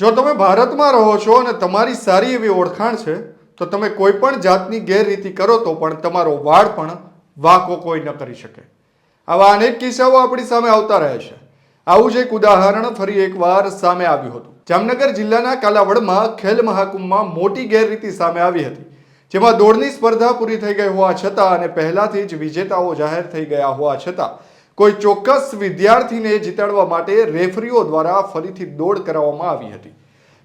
જો તમે ભારતમાં રહો છો અને તમારી સારી એવી ઓળખાણ છે, તો તમે કોઈ પણ જાતની ગેરરીતિ કરો તો પણ તમારો વાળ પણ વાંકો કોઈ ન કરી શકે. આવા અનેક કિસ્સાઓ આપણી સામે આવતા રહે છે. આવું જ એક ઉદાહરણ ફરી એકવાર સામે આવ્યું હતું. જામનગર જિલ્લાના કાલાવડમાં ખેલ મહાકુંભમાં મોટી ગેરરીતિ સામે આવી હતી, જેમાં દોડની સ્પર્ધા પૂરી થઈ ગઈ હોવા છતાં અને પહેલાથી જ વિજેતાઓ જાહેર થઈ ગયા હોવા છતાં કોઈ ચોક્કસ વિદ્યાર્થીને જીતાડવા માટે રેફરીઓ દ્વારા ફરીથી દોડ કરાવવામાં આવી હતી.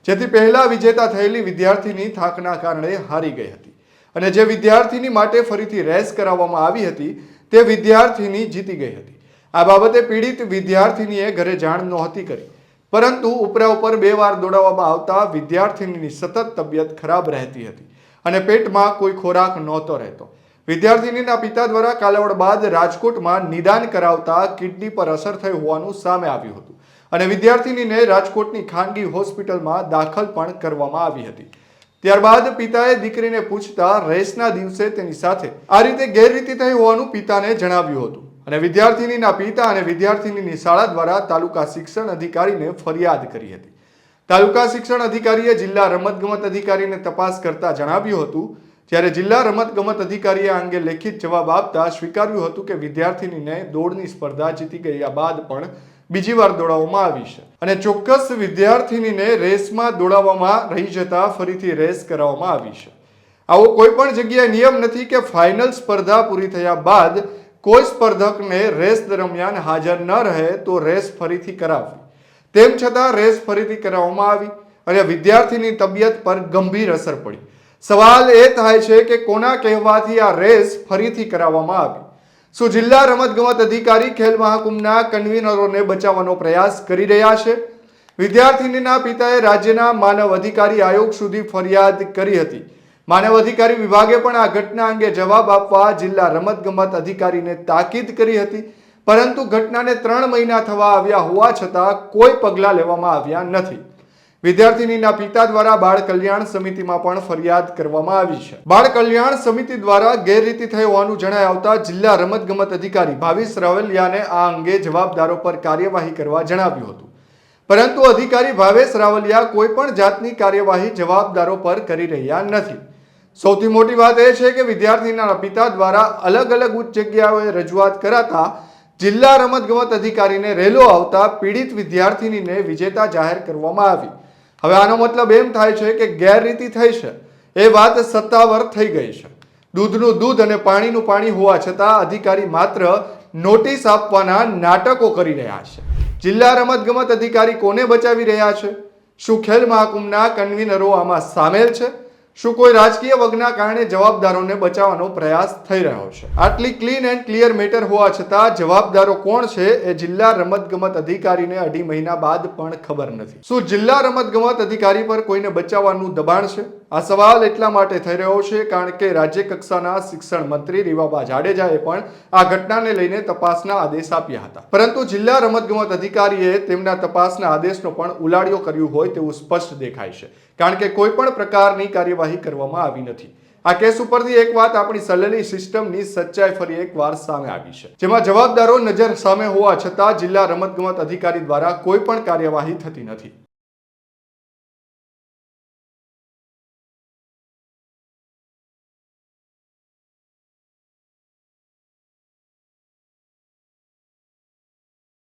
જેથી પહેલા વિજેતા થયેલી વિદ્યાર્થીની થાકના કારણે હારી ગઈ હતી. અને જે વિદ્યાર્થીની માટે ફરીથી રેસ કરાવવામાં આવી હતી, તે વિદ્યાર્થીની જીતી ગઈ હતી. આ બાબતે પીડિત વિદ્યાર્થીનીએ ઘરે જાણ નહોતી કરી. પરંતુ ઉપરા ઉપર બે વાર દોડાવવામાં આવતા વિદ્યાર્થીનીની સતત તબિયત ખરાબ રહેતી હતી અને પેટમાં કોઈ ખોરાક નહોતો રહેતો. વિદ્યાર્થીનીના પિતા દ્વારા કાલાવડ બાદ રાજકોટમાં નિદાન કરાવતા કિડની પર અસર થઈ હોવાનું સામે આવ્યું હતું. અને વિદ્યાર્થીનીને રાજકોટની ખાનગી હોસ્પિટલમાં દાખલ પણ કરવામાં આવી હતી. ત્યારબાદ પિતાએ દીકરીને પૂછતા રેસના દિવસે તેની સાથે આ રીતે ગેરરીતિ થઈ હોવાનું પિતાને જણાવ્યું હતું. અને વિદ્યાર્થીનીના પિતા અને વિદ્યાર્થીનીની શાળા દ્વારા તાલુકા શિક્ષણ અધિકારીને ફરિયાદ કરી હતી. તાલુકા શિક્ષણ અધિકારીએ જિલ્લા રમતગમત અધિકારીને તપાસ કરતા જણાવ્યું હતું જ્યારે જિલ્લા રમતગમત અધિકારીએ આ અંગે લેખિત જવાબ આપતા સ્વીકાર્યું હતું કે વિદ્યાર્થીનીને દોડની સ્પર્ધા જીતી ગયા બાદ પણ બીજી વાર દોડાવવામાં આવી છે. અને ચોક્કસ વિદ્યાર્થીનીને રેસમાં દોડાવવામાં રહી જતા ફરીથી રેસ કરાવવામાં આવી છે. આવો કોઈ પણ જગ્યાએ નિયમ નથી કે ફાઇનલ સ્પર્ધા પૂરી થયા બાદ કોઈ સ્પર્ધકને રેસ દરમિયાન હાજર ન રહે તો રેસ ફરીથી કરાવવી. તેમ છતાં રેસ ફરીથી કરાવવામાં આવી અને વિદ્યાર્થીની તબિયત પર ગંભીર અસર પડી. સવાલ એ થાય છે કે કોના કહેવાથી આ રેસ ફરીથી કરાવવામાં આવી? શું જિલ્લા રમતગમત અધિકારી ખેલ મહાકુંભના કન્વીનરોને બચાવવાનો પ્રયાસ કરી રહ્યા છે? વિદ્યાર્થીનીના પિતાએ રાજ્યના માનવ અધિકારી આયોગ સુધી ફરિયાદ કરી હતી. માનવ અધિકારી વિભાગે પણ આ ઘટના અંગે જવાબ આપવા જિલ્લા રમતગમત અધિકારીને તાકીદ કરી હતી. પરંતુ ઘટનાને ત્રણ મહિના થવા આવ્યા હોવા છતાં કોઈ પગલાં લેવામાં આવ્યા નથી. વિદ્યાર્થીનીના પિતા દ્વારા બાળ કલ્યાણ સમિતિમાં પણ ફરિયાદ કરવામાં આવી છે. બાળ કલ્યાણ સમિતિ દ્વારા ગેરરીતિ થઈ હોવાનું જણાય આવતા જિલ્લા રમતગમત અધિકારી ભાવેશ રાવલિયાને આ અંગે જવાબદારો પર કાર્યવાહી કરવા જણાવ્યું હતું. પરંતુ અધિકારી ભાવેશ રાવલિયા કોઈ પણ જાતની કાર્યવાહી જવાબદારો પર કરી રહ્યા નથી. સૌથી મોટી વાત એ છે કે વિદ્યાર્થીના પિતા દ્વારા અલગ અલગ ઉચ્ચ જગ્યાઓએ રજૂઆત કરાતા જિલ્લા રમતગમત અધિકારીને રેલો આવતા પીડિત વિદ્યાર્થીનીને વિજેતા જાહેર કરવામાં આવી. હવે આનો મતલબ એમ થાય છે કે ગેરરીતિ થઈ છે. એ વાત સત્તાવર થઈ ગઈ છે. દૂધનું દૂધ અને પાણીનું પાણી હોવા છતાં અધિકારી માત્ર નોટિસ આપવાના નાટકો કરી રહ્યા છે. જિલ્લા રમતગમત અધિકારી કોને બચાવી રહ્યા છે? શું ખેલ મહાકુંભના કન્વીનરો આમાં સામેલ છે? શું કોઈ રાજકીય વગના કારણે જવાબદારોને બચાવવાનો પ્રયાસ થઈ રહ્યો છે? આટલી ક્લીન એન્ડ ક્લિયર મેટર હોવા છતાં જવાબદારો કોણ છે એ જિલ્લા રમતગમત અધિકારીને અઢી મહિના બાદ પણ ખબર નથી. શું જિલ્લા રમતગમત અધિકારી પર કોઈને બચાવવાનું દબાણ છે? આ સવાલ એટલા માટે થઈ રહ્યો છે કારણ કે રાજ્ય કક્ષાના શિક્ષણ મંત્રી રીવાબા જાડેજાએ પણ આ ઘટનાને લઈને તપાસના આદેશ આપ્યા હતા. પરંતુ જિલ્લા રમતગમત અધિકારીએ તેમના તપાસના આદેશનો પણ ઉલાડિયો કર્યું હોય તેવું સ્પષ્ટ દેખાય છે. કારણ કે કોઈ પણ પ્રકારની કાર્યવાહી કરવામાં આવી નથી. આ કેસ ઉપરથી એક વાત આપણી સલેલી સિસ્ટમની સચ્ચાઈ ફરી એકવાર સામે આવી છે. જેમાં જવાબદારો નજર સામે હોવા છતાં જિલ્લા રમતગમત અધિકારી દ્વારા કોઈ પણ કાર્યવાહી થતી નથી.